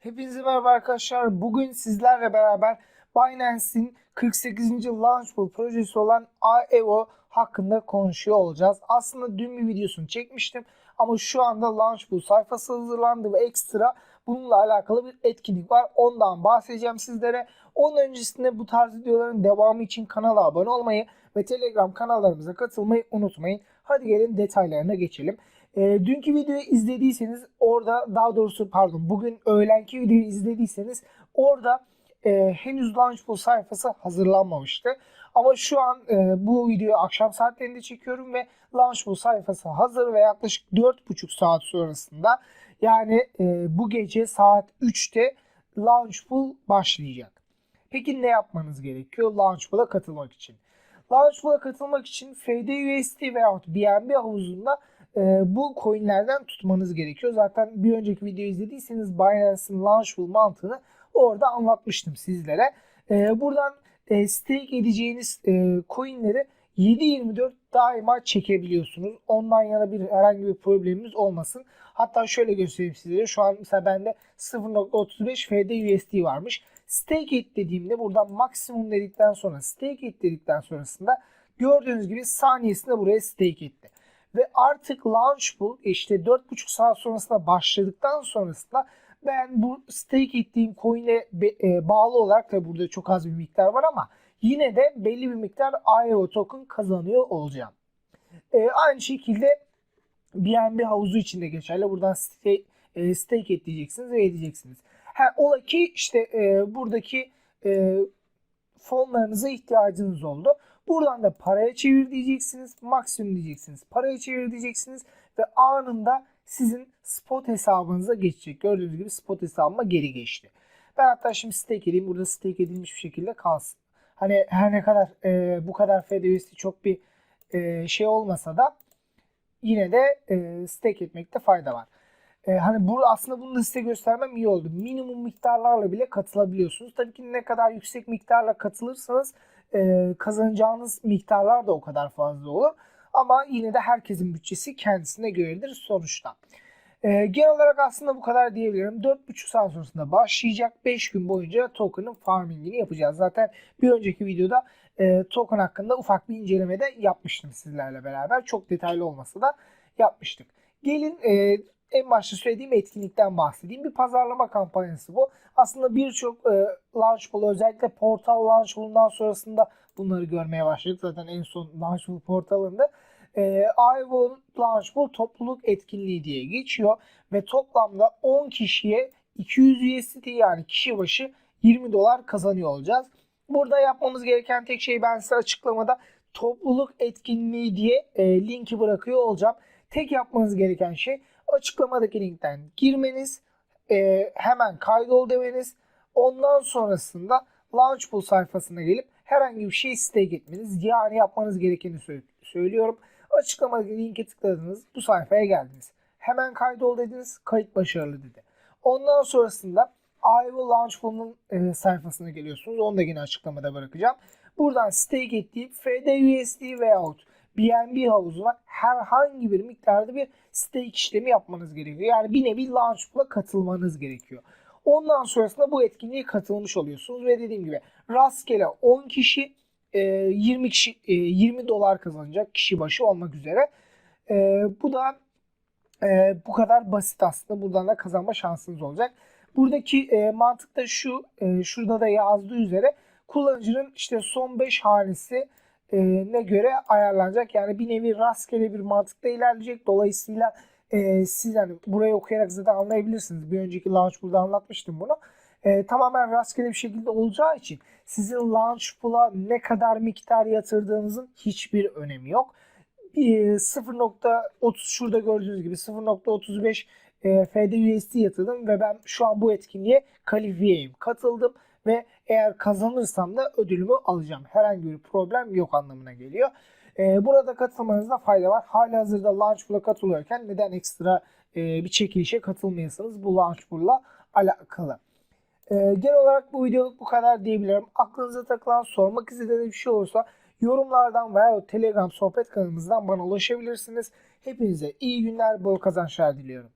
Hepinize merhaba arkadaşlar. Bugün sizlerle beraber Binance'in 48. Launchpool projesi olan AEO hakkında konuşuyor olacağız. Aslında dün bir videosunu çekmiştim ama şu anda Launchpool sayfası hazırlandı ve ekstra bununla alakalı bir etkinlik var. Ondan bahsedeceğim sizlere. Onun öncesinde bu tarz videoların devamı için kanala abone olmayı ve Telegram kanallarımıza katılmayı unutmayın. Hadi gelin detaylarına geçelim. E, dünkü videoyu izlediyseniz orada daha doğrusu pardon bugün öğlenki videoyu izlediyseniz orada e, henüz Launchpool sayfası hazırlanmamıştı. Ama şu an e, bu videoyu akşam saatlerinde çekiyorum ve Launchpool sayfası hazır ve yaklaşık 4,5 saat sonrasında yani e, bu gece saat 3'te Launchpool başlayacak. Peki ne yapmanız gerekiyor Launchpool'a katılmak için? Launchpool'a katılmak için FDUSD veya BNB havuzunda e, bu coinlerden tutmanız gerekiyor. Zaten bir önceki videoyu izlediyseniz Binance'ın Launchpool mantığını orada anlatmıştım sizlere. E, buradan e, stake edeceğiniz e, coinleri 7-24 daima çekebiliyorsunuz. Ondan yana bir herhangi bir problemimiz olmasın. Hatta şöyle göstereyim sizlere. Şu an mesela bende 0.35 FD USD varmış. Stake it dediğimde buradan maksimum dedikten sonra stake it dedikten sonrasında gördüğünüz gibi saniyesinde buraya stake etti. Ve artık Launchpool işte 4,5 saat sonrasında başladıktan sonrasında ben bu stake ettiğim coin'e e, bağlı olarak da burada çok az bir miktar var ama yine de belli bir miktar IO token kazanıyor olacağım. E, aynı şekilde BNB havuzu için de geçerli. Buradan stake, e, stake et diyeceksiniz ve edeceksiniz. Ha, ola ki işte e, buradaki e, fonlarınıza ihtiyacınız oldu. Buradan da paraya çevir diyeceksiniz. Maksimum diyeceksiniz. Paraya çevir diyeceksiniz. Ve anında sizin spot hesabınıza geçecek. Gördüğünüz gibi spot hesabıma geri geçti. Ben hatta şimdi stake edeyim. Burada stake edilmiş bir şekilde kalsın. Hani her ne kadar e, bu kadar FDUSD çok bir e, şey olmasa da yine de e, stake etmekte fayda var. E, hani bu aslında bunu da size göstermem iyi oldu. Minimum miktarlarla bile katılabiliyorsunuz. Tabii ki ne kadar yüksek miktarla katılırsanız e, kazanacağınız miktarlar da o kadar fazla olur. Ama yine de herkesin bütçesi kendisine göredir sonuçta. E, genel olarak aslında bu kadar diyebilirim. 4,5 saat sonrasında başlayacak. 5 gün boyunca token'ın farmingini yapacağız. Zaten bir önceki videoda e, token hakkında ufak bir inceleme de yapmıştım sizlerle beraber. Çok detaylı olmasa da yapmıştık. Gelin e, en başta söylediğim etkinlikten bahsedeyim. Bir pazarlama kampanyası bu. Aslında birçok e, Launchpool özellikle portal Launchpool'undan sonrasında bunları görmeye başladık. Zaten en son Launchpool portalında. E, Ivon Launchpool topluluk etkinliği diye geçiyor. Ve toplamda 10 kişiye 200 USDT yani kişi başı 20 dolar kazanıyor olacağız. Burada yapmamız gereken tek şey ben size açıklamada topluluk etkinliği diye e, linki bırakıyor olacağım. Tek yapmanız gereken şey açıklamadaki linkten girmeniz, e, hemen kaydol demeniz. Ondan sonrasında Launchpool sayfasına gelip herhangi bir şey stake etmeniz. Yani yapmanız gerekeni söylüyorum. Açıklamadaki linke tıkladınız. Bu sayfaya geldiniz. Hemen kaydol dediniz. Kayıt başarılı dedi. Ondan sonrasında Iowa Launchpool'un e, sayfasına geliyorsunuz. Onu da yine açıklamada bırakacağım. Buradan stake ettiğim FDUSD veyahut BNB havuzuna herhangi bir miktarda bir stake işlemi yapmanız gerekiyor. Yani bir nevi Launchpool'a katılmanız gerekiyor. Ondan sonrasında bu etkinliğe katılmış oluyorsunuz ve dediğim gibi rastgele 10 kişi 20 e, kişi 20 e, dolar kazanacak kişi başı olmak üzere. E, bu da bu kadar basit aslında. Buradan da kazanma şansınız olacak. Buradaki mantık da şu. Şurada da yazdığı üzere kullanıcının işte son 5 hanesi ne göre ayarlanacak. Yani bir nevi rastgele bir mantıkta ilerleyecek. Dolayısıyla e, siz hani burayı okuyarak zaten anlayabilirsiniz. Bir önceki Launchpool'da anlatmıştım bunu. E, tamamen rastgele bir şekilde olacağı için sizin Launchpool'a ne kadar miktar yatırdığınızın hiçbir önemi yok. E, 0.30 şurada gördüğünüz gibi 0.35 e, FD yatırdım ve ben şu an bu etkinliğe kalifiyeyim. Katıldım ve eğer kazanırsam da ödülümü alacağım. Herhangi bir problem yok anlamına geliyor. E, burada katılmanızda fayda var. Hali hazırda Launchpool'a katılıyorken neden ekstra e, bir çekilişe katılmayasınız bu Launchpool'la alakalı. E, genel olarak bu videoluk bu kadar diyebilirim. Aklınıza takılan, sormak istediğiniz bir şey olursa yorumlardan veya Telegram sohbet kanalımızdan bana ulaşabilirsiniz. Hepinize iyi günler, bol kazançlar diliyorum.